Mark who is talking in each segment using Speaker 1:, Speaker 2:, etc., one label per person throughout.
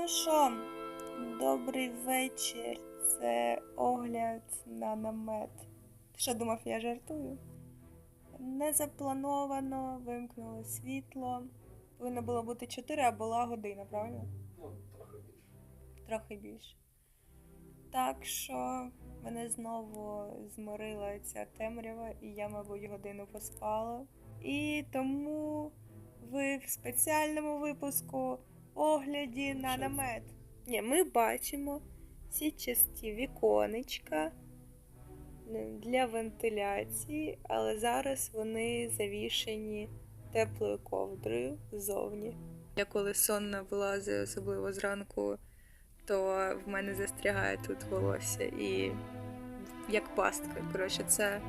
Speaker 1: Ну що, добрий вечір. Це огляд на намет. Ти що думав, я жартую? Не заплановано, вимкнуло світло. Повинно було бути 4, а була година, правильно?
Speaker 2: Ну, трохи більше.
Speaker 1: Трохи більше. Так що мене знову зморила ця темрява, і я, мабуть, годину поспала. І тому ви в спеціальному випуску огляді на
Speaker 2: Що
Speaker 1: намет. Ні, ми бачимо сітчасті віконечка е, для вентиляції, але зараз вони завішені теплою ковдрою ззовні. Я коли сонно вилазить, особливо зранку, то в мене застрягає тут волосся і як пастка. Коротше, це,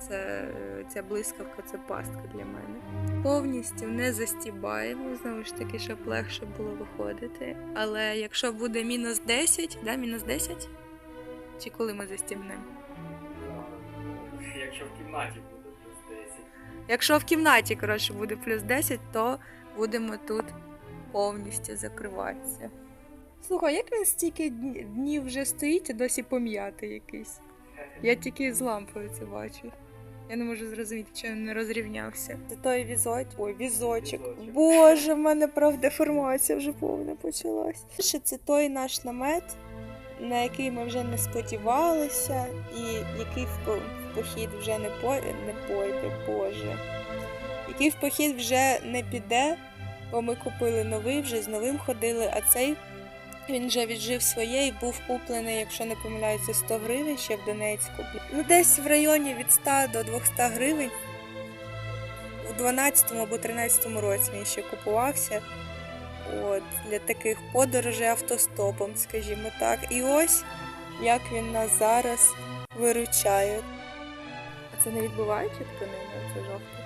Speaker 1: це ця блискавка це пастка для мене. Повністю не застібаємо, знову ж таки, щоб легше було виходити. Але якщо буде мінус 10, да, мінус 10? Чи коли ми застібнемо?
Speaker 2: Якщо в кімнаті буде плюс 10.
Speaker 1: Якщо в кімнаті, коротше, буде плюс 10, то будемо тут повністю закриватися. Слухай, як він стільки днів вже стоїть, а досі пом'ятий якийсь? Я тільки з лампою це бачу. Я не можу зрозуміти, чому він не розрівнявся. Це той візоч. Ой, візочок.
Speaker 2: Візочок.
Speaker 1: Боже, в мене профдеформація вже повна почалась. Ще Це той наш намет, на який ми вже не сподівалися, і який в похід вже не, по... не пойде, Боже. Який в похід вже не піде, бо ми купили новий, вже з новим ходили, а цей він вже віджив своє і був куплений, якщо не помиляюся, 100 гривень ще в Донецьку. Ну, десь в районі від 100 до 200 гривень. У 12 або 13 році він ще купувався. От, для таких подорожей автостопом, скажімо так. І ось як він нас зараз виручає. А це не відбуваючи тканина, це жовте.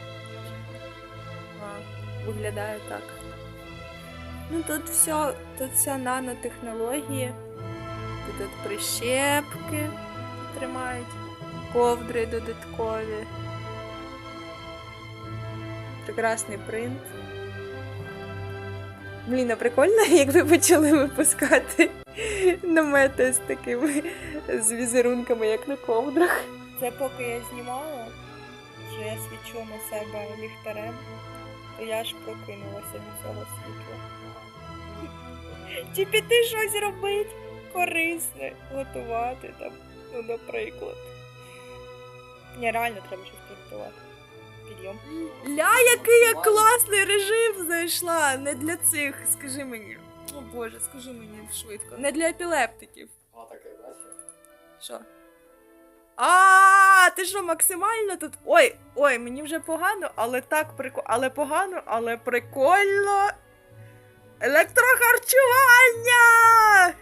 Speaker 1: А, виглядає так. Ну тут все, тут все нанотехнології. Тут, прищепки тримають, ковдри додаткові. Прекрасний принт. Блін, а прикольно, якби почали випускати намети з такими з візерунками, як на ковдрах. Це поки я знімала, що я свічу на себе ліхтарем, то я ж прокинулася від цього світла. Чи піти щось робити корисне, готувати там, ну, наприклад. Ні, реально треба щось приготувати. Підйом. Ля, який я класний режим знайшла! Не для цих, скажи мені. О Боже, скажи мені швидко. Не для епілептиків.
Speaker 2: А таке, бачиш?
Speaker 1: Що? А, ти що, максимально тут? Ой, ой, мені вже погано, але так прикольно. Але погано, але прикольно. Електрохарчування!